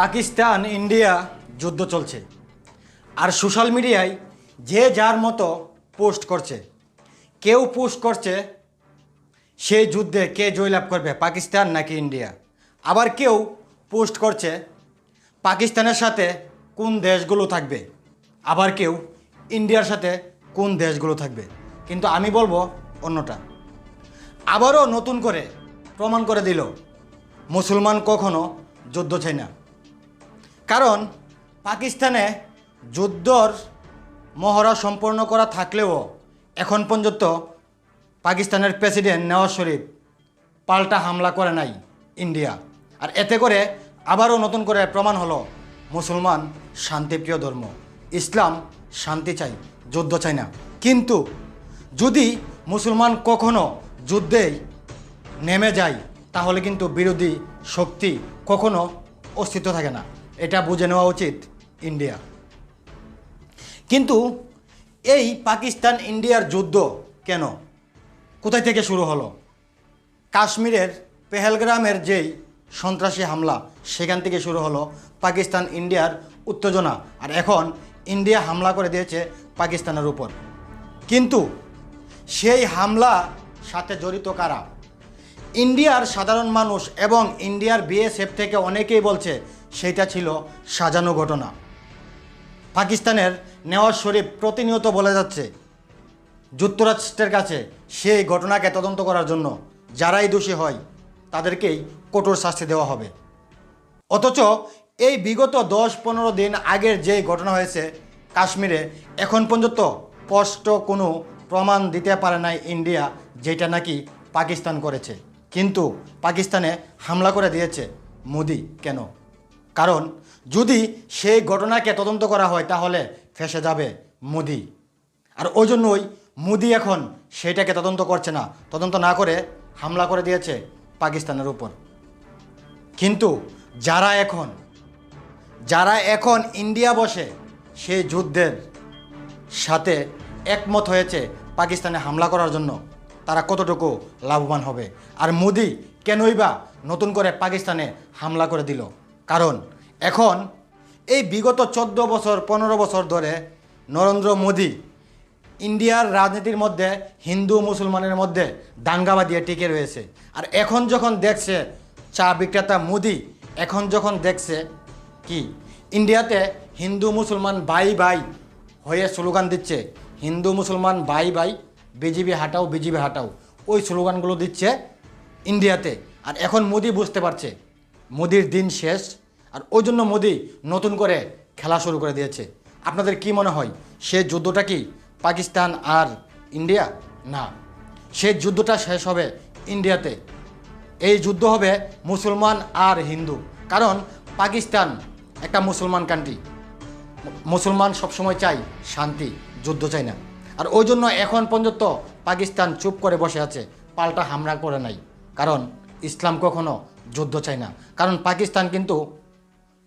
Pakistan, India যুদ্ধ চলছে। আর social মিডিয়ায় যে যার মতো পোস্ট করছে, কেউ পোস্ট করছে সেই যুদ্ধে কে জয়লাভ করবে, পাকিস্তান নাকি ইন্ডিয়া? আবার কেউ পোস্ট করছে, পাকিস্তানের সাথে কোন দেশগুলো থাকবে? আবার কেউ ইন্ডিয়ার সাথে কোন দেশগুলো থাকবে? কিন্তু আমি বলব অন্যটা। আবারও নতুন করে প্রমাণ করে দিল, মুসলমান কখনো যুদ্ধ চায় না। কারণ পাকিস্তানে যুদ্ধর মহড়া সম্পন্ন করা থাকলেও এখন পর্যন্ত পাকিস্তানের প্রেসিডেন্ট নওয়াজ শরীফ পাল্টা হামলা করে নাই ইন্ডিয়া। আর এতে করে আবারও নতুন করে প্রমাণ হলো মুসলমান শান্তিপ্রিয় ধর্ম। ইসলাম শান্তি চাই, যুদ্ধ চাই না। কিন্তু যদি মুসলমান কখনো যুদ্ধেই নেমে যায়, তাহলে কিন্তু বিরোধী শক্তি কখনো অস্তিত্ব থাকে না। এটা বুঝে নেওয়া উচিত ইন্ডিয়া। কিন্তু এই পাকিস্তান ইন্ডিয়ার যুদ্ধ কেন? কোথায় থেকে শুরু হলো? কাশ্মীরের পেহেলগ্রামের যেই সন্ত্রাসী হামলা, সেখান থেকে শুরু হলো পাকিস্তান ইন্ডিয়ার উত্তেজনা। আর এখন ইন্ডিয়া হামলা করে দিয়েছে পাকিস্তানের উপর। কিন্তু সেই হামলা সাথে জড়িত কারা? ইন্ডিয়ার সাধারণ মানুষ এবং ইন্ডিয়ার বিএসএফ থেকে অনেকেই বলছে সেইটা ছিল সাজানো ঘটনা। পাকিস্তানের নেওয়াজ শরীফ প্রতিনিয়ত বলে যাচ্ছে, যুক্তরাষ্ট্রের কাছে সেই ঘটনাকে তদন্ত করার জন্য যারাই দোষী হয়, তাদেরকেই কঠোর শাস্তি দেওয়া হবে। অথচ এই বিগত দশ পনেরো দিন আগের যে ঘটনা হয়েছে, কাশ্মীরে এখন পর্যন্ত স্পষ্ট কোনো প্রমাণ দিতে পারে নাই ইন্ডিয়া, যেটা নাকি পাকিস্তান করেছে। কিন্তু পাকিস্তানে হামলা করে দিয়েছে মোদি কেন? কারণ যদি সেই ঘটনাকে তদন্ত করা হয়, তাহলে ফেসে যাবে মোদি। আর ওই জন্যই মোদি এখন সেইটাকে তদন্ত করছে না। তদন্ত না করে হামলা করে দিয়েছে পাকিস্তানের উপর। কিন্তু যারা এখন যারা এখন ইন্ডিয়া বসে সেই যুদ্ধের সাথে একমত হয়েছে পাকিস্তানে হামলা করার জন্য, তারা কতটুকু লাভবান হবে? আর মোদি কেনই বা নতুন করে পাকিস্তানে হামলা করে দিল? কারণ এখন এই বিগত চোদ্দ বছর, পনেরো বছর ধরে নরেন্দ্র মোদি ইন্ডিয়ার রাজনীতির মধ্যে, হিন্দু, মুসলমানের মধ্যে দাঙ্গা বাঁধিয়ে টিকে রয়েছে। আর এখন যখন দেখছে চা বিক্রেতা মোদি, এখন যখন দেখছে কি? ইন্ডিয়াতে হিন্দু, মুসলমান ভাই ভাই হয়ে স্লোগান দিচ্ছে। হিন্দু, মুসলমান ভাই ভাই বিজেপি হাটাও বিজেপি হাটাও। ওই স্লোগানগুলো দিচ্ছে ইন্ডিয়াতে। আর এখন মোদি বুঝতে পারছে, মোদির দিন শেষ। আর ওই জন্য মোদি নতুন করে খেলা শুরু করে দিয়েছে। আপনাদের কি মনে হয়, সে যুদ্ধটা কি পাকিস্তান আর ইন্ডিয়া? না, সে যুদ্ধটা শেষ হবে ইন্ডিয়াতে। এই যুদ্ধ হবে মুসলমান আর হিন্দু। কারণ পাকিস্তান একটা মুসলমান কান্ট্রি মুসলমান সবসময় চাই শান্তি, যুদ্ধ চাই না। আর ওই জন্য এখন পর্যন্ত পাকিস্তান চুপ করে বসে আছে, পাল্টা হামলা করে নাই। কারণ ইসলাম কখনো যুদ্ধ চায় না। কারণ পাকিস্তান কিন্তু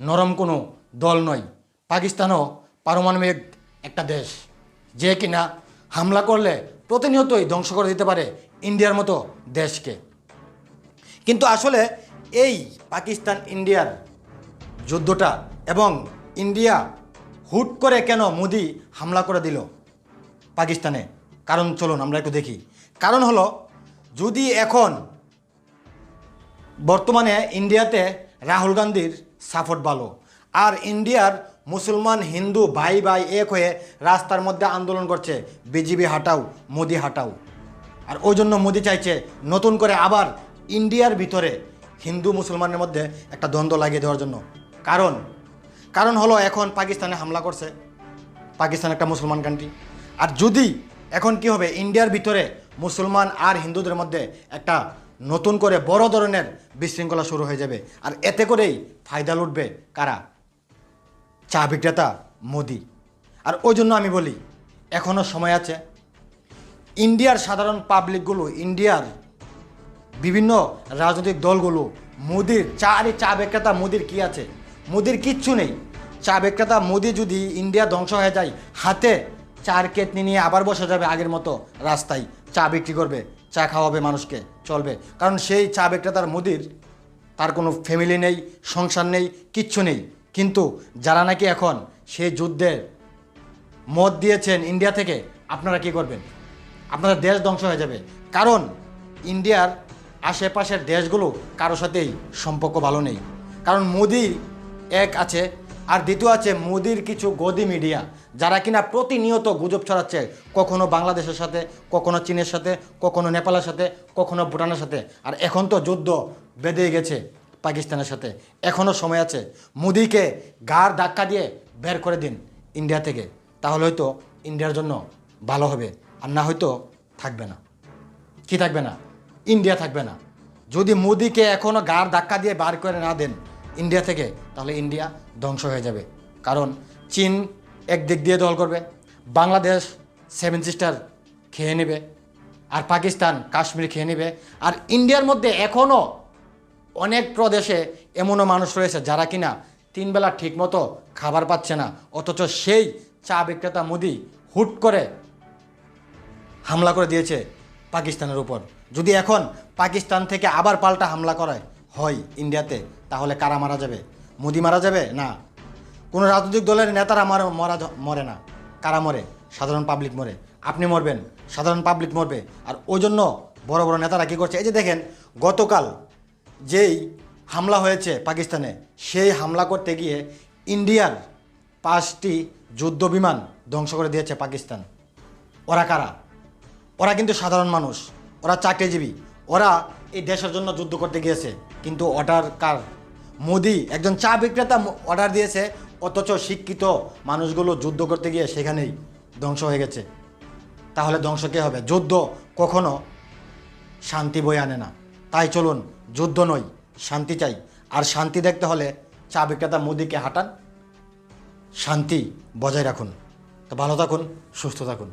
নরম কোনো দল নয়। পাকিস্তানও পারমাণবিক একটা দেশ। যে কিনা হামলা করলে প্রতিনিয়তই ধ্বংস করে দিতে পারে ইন্ডিয়ার মতো দেশকে। কিন্তু আসলে এই পাকিস্তান ইন্ডিয়ার যুদ্ধটা এবং ইন্ডিয়া হুট করে কেন মোদি হামলা করে দিল পাকিস্তানে? কারণ চলুন, আমরা একটু দেখি। কারণ হলো, যদি এখন বর্তমানে ইন্ডিয়াতে রাহুল গান্ধীর সাপোর্ট ভালো। আর ইন্ডিয়ার মুসলমান হিন্দু ভাই ভাই এক হয়ে রাস্তার মধ্যে আন্দোলন করছে, বিজেপি হাটাও, মোদি হাটাও। আর ওই জন্য মোদি চাইছে নতুন করে আবার ইন্ডিয়ার ভিতরে হিন্দু মুসলমানের মধ্যে একটা দ্বন্দ্ব লাগিয়ে দেওয়ার জন্য। কারণ কারণ হলো এখন পাকিস্তানে হামলা করছে, পাকিস্তান একটা মুসলমান কান্ট্রি আর যদি এখন কি হবে, ইন্ডিয়ার ভিতরে মুসলমান আর হিন্দুদের মধ্যে একটা নতুন করে বড় ধরনের বিশৃঙ্খলা শুরু হয়ে যাবে। আর এতে করেই ফায়দা লুটবে কারা? চা বিক্রেতা মোদি। আর ওই জন্য আমি বলি এখনও সময় আছে। ইন্ডিয়ার সাধারণ পাবলিকগুলো, ইন্ডিয়ার বিভিন্ন রাজনৈতিক দলগুলো, মোদির চা, আরে চা বিক্রেতা মোদির কী আছে? মোদির কিচ্ছু নেই। চা বিক্রেতা মোদি যদি ইন্ডিয়া ধ্বংস হয়ে যায়, হাতে চার কেটনি নিয়ে আবার বসে যাবে আগের মতো রাস্তায়। চা বিক্রি করবে। চা খাওয়াবে মানুষকে, চলবে। কারণ সেই চা বিক্রেতার মোদির, তার কোনো ফ্যামিলি নেই, সংসার নেই, কিচ্ছু নেই। কিন্তু যারা নাকি এখন সেই যুদ্ধের মত দিয়েছেন ইন্ডিয়া থেকে, আপনারা কি করবেন? আপনাদের দেশ ধ্বংস হয়ে যাবে। কারণ ইন্ডিয়ার আশেপাশের দেশগুলো কারও সাথেই সম্পর্ক ভালো নেই। কারণ মোদি এক আছে আর দ্বিতীয় আছে মোদির কিছু গদি মিডিয়া, যারা কিনা প্রতিনিয়ত গুজব ছড়াচ্ছে, কখনো বাংলাদেশের সাথে, কখনো চীনের সাথে, কখনো নেপালের সাথে, কখনো ভুটানের সাথে। আর এখন তো যুদ্ধ বেঁধে গেছে পাকিস্তানের সাথে। এখনও সময় আছে মোদিকে গার ধাক্কা দিয়ে বের করে দিন ইন্ডিয়া থেকে। তাহলে হয়তো ইন্ডিয়ার জন্য ভালো হবে, আর না হয়তো থাকবে না। কি থাকবে না? ইন্ডিয়া থাকবে না। যদি মোদিকে এখনও গার ধাক্কা দিয়ে বার করে না দেন ইন্ডিয়া থেকে, তাহলে ইন্ডিয়া ধ্বংস হয়ে যাবে। কারণ চীন একদিক দিয়ে দল করবে, বাংলাদেশ সেভেন সিস্টার খেয়ে নেবে, আর পাকিস্তান কাশ্মীর খেয়ে নেবে, আর ইন্ডিয়ার মধ্যে এখনও অনেক প্রদেশে এমনও মানুষ রয়েছে যারা কিনা তিন বেলা ঠিকমতো খাবার পাচ্ছে না, অথচ সেই চা বিক্রেতা মোদি হুট করে হামলা করে দিয়েছে পাকিস্তানের উপর। যদি এখন পাকিস্তান থেকে আবার পাল্টা হামলা করায় হয় ইন্ডিয়াতে, তাহলে কারা মারা যাবে? মোদি মারা যাবে? না। কোনো রাজনৈতিক দলের নেতারা মারা, মরা মরে না। কারা মরে? সাধারণ পাবলিক মরে। আপনি মরবেন। সাধারণ পাবলিক মরবে। আর ওই জন্য বড় বড় নেতারা কী করছে? এই যে দেখেন, গতকাল যেই হামলা হয়েছে পাকিস্তানে, সেই হামলা করতে গিয়ে ইন্ডিয়ার পাঁচটি যুদ্ধ বিমান ধ্বংস করে দিয়েছে পাকিস্তান। ওরা কারা? ওরা কিন্তু সাধারণ মানুষ। ওরা চাকরিজীবী। ওরা এই দেশের জন্য যুদ্ধ করতে গিয়েছে। কিন্তু অর্ডার কার? মোদি, একজন চা বিক্রেতা অর্ডার দিয়েছে, অথচ শিক্ষিত মানুষগুলো যুদ্ধ করতে গিয়ে সেখানেই ধ্বংস হয়ে গেছে। তাহলে ধ্বংস কে হবে? যুদ্ধ কখনো শান্তি বই আনে না। তাই চলুন, যুদ্ধ নয় শান্তি চাই। আর শান্তি দেখতে হলে চা বিক্রেতা মোদিকে হাঁটান। শান্তি বজায় রাখুন। তো ভালো থাকুন, সুস্থ থাকুন।